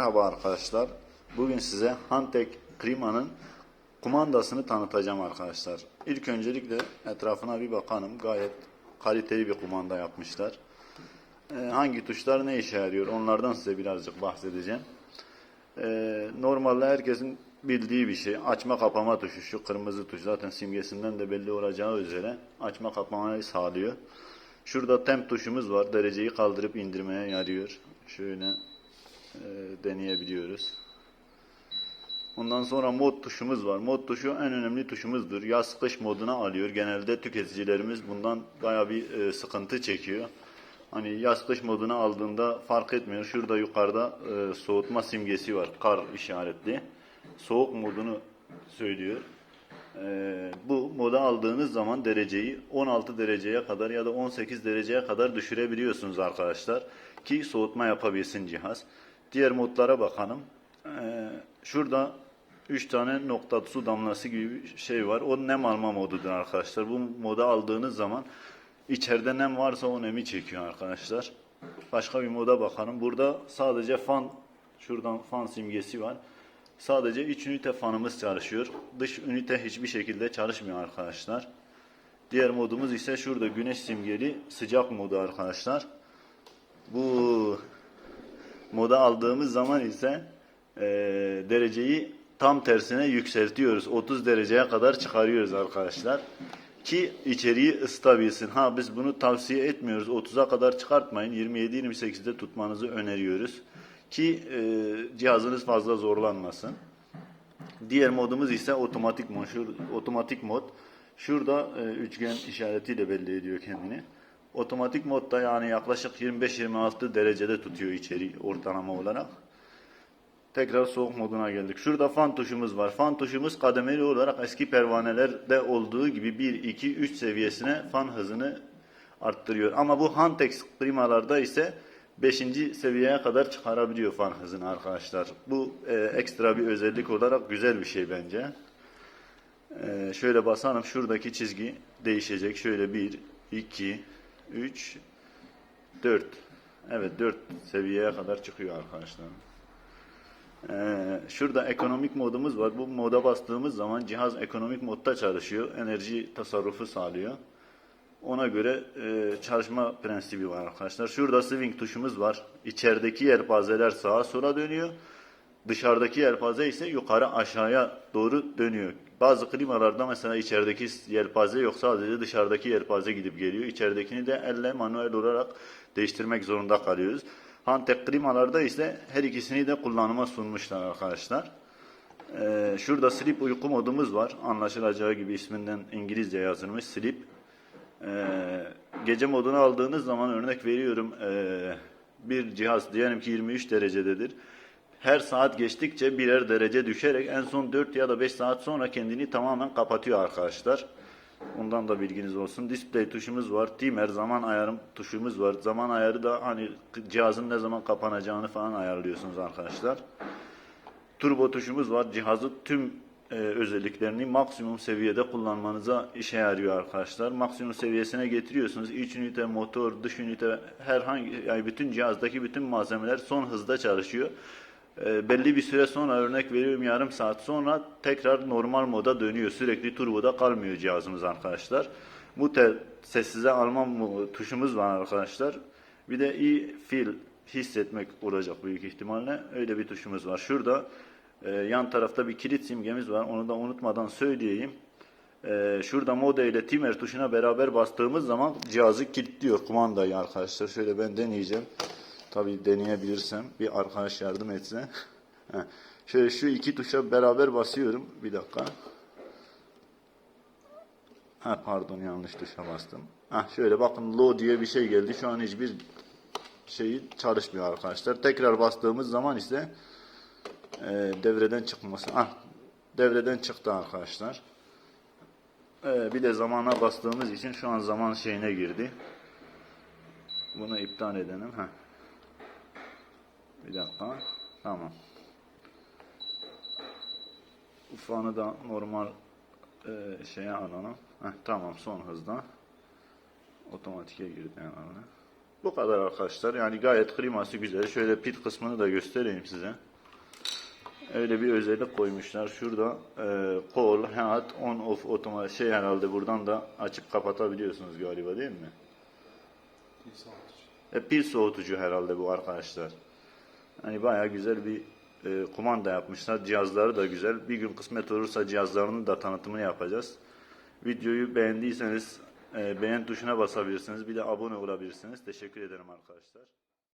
Merhaba arkadaşlar. Bugün size Hantek Klima'nın kumandasını tanıtacağım arkadaşlar. İlk öncelikle etrafına bir bakalım. Gayet kaliteli bir kumanda yapmışlar. Ee, hangi tuşlar ne işe yarıyor onlardan size birazcık bahsedeceğim. Ee, normalde herkesin bildiği bir şey. Açma kapama tuşu şu kırmızı tuş zaten simgesinden de belli olacağı üzere açma kapamayı sağlıyor. Şurada temp tuşumuz var. Dereceyi kaldırıp indirmeye yarıyor. Şöyle e, deneyebiliyoruz. Ondan sonra mod tuşumuz var. Mod tuşu en önemli tuşumuzdur. Yaz kış moduna alıyor. Genelde tüketicilerimiz bundan baya bir e, sıkıntı çekiyor. Hani yaz kış moduna aldığında fark etmiyor. Şurada yukarıda e, soğutma simgesi var. Kar işaretli. Soğuk modunu söylüyor. Ee, bu moda aldığınız zaman dereceyi 16 dereceye kadar ya da 18 dereceye kadar düşürebiliyorsunuz arkadaşlar. Ki soğutma yapabilsin cihaz. Diğer modlara bakalım. Ee, şurada 3 tane nokta su damlası gibi bir şey var. O nem alma modudur arkadaşlar. Bu moda aldığınız zaman içeride nem varsa o nemi çekiyor arkadaşlar. Başka bir moda bakalım. Burada sadece fan şuradan fan simgesi var. Sadece iç ünite fanımız çalışıyor. Dış ünite hiçbir şekilde çalışmıyor arkadaşlar. Diğer modumuz ise şurada güneş simgeli sıcak modu arkadaşlar. Bu moda aldığımız zaman ise e, dereceyi tam tersine yükseltiyoruz. 30 dereceye kadar çıkarıyoruz arkadaşlar. Ki içeriği ısıtabilsin. Ha biz bunu tavsiye etmiyoruz. 30'a kadar çıkartmayın. 27-28'de tutmanızı öneriyoruz. Ki e, cihazınız fazla zorlanmasın. Diğer modumuz ise otomatik mod. Şur, otomatik mod. Şurada e, üçgen işaretiyle belli ediyor kendini. Otomatik modda yani yaklaşık 25-26 derecede tutuyor içeri ortalama olarak. Tekrar soğuk moduna geldik. Şurada fan tuşumuz var. Fan tuşumuz kademeli olarak eski pervanelerde olduğu gibi 1, 2, 3 seviyesine fan hızını arttırıyor. Ama bu Hantex primalarda ise 5. seviyeye kadar çıkarabiliyor fan hızını arkadaşlar. Bu e, ekstra bir özellik olarak güzel bir şey bence. E, şöyle basalım. Şuradaki çizgi değişecek. Şöyle 1, 2, 3, 4. Evet 4 seviyeye kadar çıkıyor arkadaşlar. Ee, şurada ekonomik modumuz var. Bu moda bastığımız zaman cihaz ekonomik modda çalışıyor. Enerji tasarrufu sağlıyor. Ona göre e, çalışma prensibi var arkadaşlar. Şurada swing tuşumuz var. İçerideki yelpazeler sağa sola dönüyor. Dışarıdaki yelpaze ise yukarı aşağıya doğru dönüyor. Bazı klimalarda mesela içerideki yelpaze yok sadece dışarıdaki yelpaze gidip geliyor. İçeridekini de elle manuel olarak değiştirmek zorunda kalıyoruz. Hantek klimalarda ise her ikisini de kullanıma sunmuşlar arkadaşlar. Ee, şurada sleep uyku modumuz var. Anlaşılacağı gibi isminden İngilizce yazılmış sleep. Ee, gece modunu aldığınız zaman örnek veriyorum ee, bir cihaz diyelim ki 23 derecededir. Her saat geçtikçe birer derece düşerek en son 4 ya da 5 saat sonra kendini tamamen kapatıyor arkadaşlar. Ondan da bilginiz olsun. Display tuşumuz var. Timer zaman ayarım tuşumuz var. Zaman ayarı da hani cihazın ne zaman kapanacağını falan ayarlıyorsunuz arkadaşlar. Turbo tuşumuz var. Cihazı tüm e, özelliklerini maksimum seviyede kullanmanıza işe yarıyor arkadaşlar. Maksimum seviyesine getiriyorsunuz. İç ünite, motor, dış ünite herhangi yani bütün cihazdaki bütün malzemeler son hızda çalışıyor. E, belli bir süre sonra örnek veriyorum yarım saat sonra tekrar normal moda dönüyor. Sürekli turboda kalmıyor cihazımız arkadaşlar. Bu sessize alma mu- tuşumuz var arkadaşlar. Bir de iyi feel hissetmek olacak büyük ihtimalle. Öyle bir tuşumuz var. Şurada e, yan tarafta bir kilit simgemiz var. Onu da unutmadan söyleyeyim. E, şurada mode ile timer tuşuna beraber bastığımız zaman cihazı kilitliyor kumandayı arkadaşlar. Şöyle ben deneyeceğim. Tabii deneyebilirsem bir arkadaş yardım etse. Şöyle şu iki tuşa beraber basıyorum. Bir dakika. Ha pardon yanlış tuşa bastım. Ha şöyle bakın low diye bir şey geldi. Şu an hiçbir şeyi çalışmıyor arkadaşlar. Tekrar bastığımız zaman ise e, devreden çıkması. Ah devreden çıktı arkadaşlar. E, bir de zamana bastığımız için şu an zaman şeyine girdi. Bunu iptal edelim. Heh. Bir dakika. Tamam. Ufanı da normal e, şeye alalım. Heh, tamam son hızda. Otomatike girdi herhalde. Bu kadar arkadaşlar. Yani gayet kliması güzel. Şöyle pit kısmını da göstereyim size. Öyle bir özellik koymuşlar. Şurada e, call, hat, on off otomatik şey herhalde buradan da açıp kapatabiliyorsunuz galiba değil mi? E, pil soğutucu herhalde bu arkadaşlar. Hani bayağı güzel bir e, kumanda yapmışlar. Cihazları da güzel. Bir gün kısmet olursa cihazlarının da tanıtımını yapacağız. Videoyu beğendiyseniz e, beğen tuşuna basabilirsiniz. Bir de abone olabilirsiniz. Teşekkür ederim arkadaşlar.